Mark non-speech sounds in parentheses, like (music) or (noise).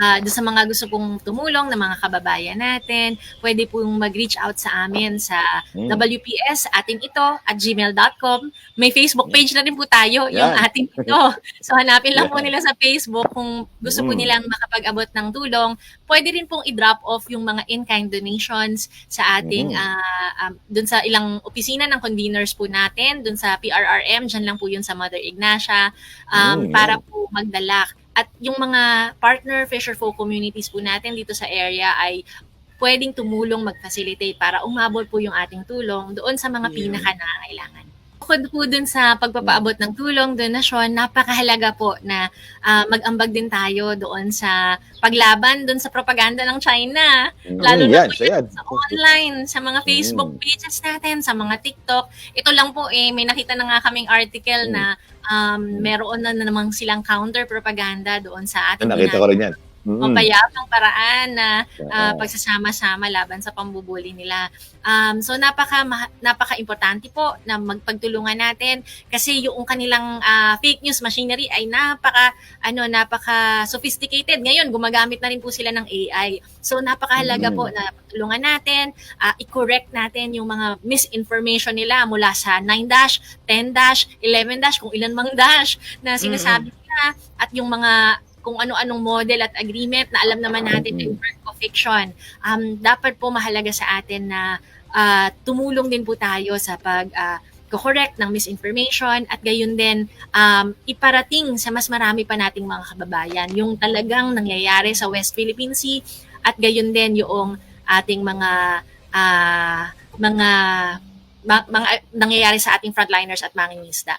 ah, doon sa mga gusto pong tumulong na mga kababayan natin, pwede pong mag-reach out sa amin sa Mm. WPS atin ito at gmail.com. May Facebook page na rin po tayo, yung Yan. atin (laughs) ito. So hanapin lang po Yan. nila sa Facebook kung gusto po Mm. nilang makapag-abot ng tulong. Pwede rin pong i-drop off yung mga in-kind donations sa ating Mm. ah, um, dun sa ilang opisina ng conveners po natin, dun sa PRRM, dyan lang po yun sa Mother Ignacia, um, Mm, para po magdala. At yung mga partner fisher folk communities po natin dito sa area ay pwedeng tumulong mag-facilitate para umabot po yung ating tulong doon sa mga Mm. pinaka-nangangailangan. Bukod po dun sa pagpapaabot ng tulong, donasyon, napakahalaga po na ah, mag-ambag din tayo doon sa paglaban doon sa propaganda ng China. Lalo Mm, na yan, po so yan sa online, sa mga Facebook Mm. pages natin, sa mga TikTok. Ito lang po eh, may nakita na nga kaming article Mm. na um, meron na namang silang counter propaganda doon sa ating Nakita ko rin yan. Mm. mapayapang paraan na Oo. pagsasama-sama laban sa pambubuli nila. Um, so napaka napaka-importante po na magpagtulungan natin kasi yung kanilang ah, fake news machinery ay napaka ano napaka sophisticated. Ngayon gumagamit na rin po sila ng AI. So napakahalaga Mm. po na pagtulungan natin, ah, i-correct natin yung mga misinformation nila mula sa 9 dash, 10 dash, 11 dash, kung ilan mang dash na sinasabi nila at yung mga kung ano-anong model at agreement na alam naman natin ay work of fiction. Um, dapat po mahalaga sa atin na ah, tumulong din po tayo sa pag ah, correct ng misinformation at gayon din um, iparating sa mas marami pa nating mga kababayan yung talagang nangyayari sa West Philippine Sea at gayon din yung ating mga ah, mga mga nangyayari sa ating frontliners at mangingisda.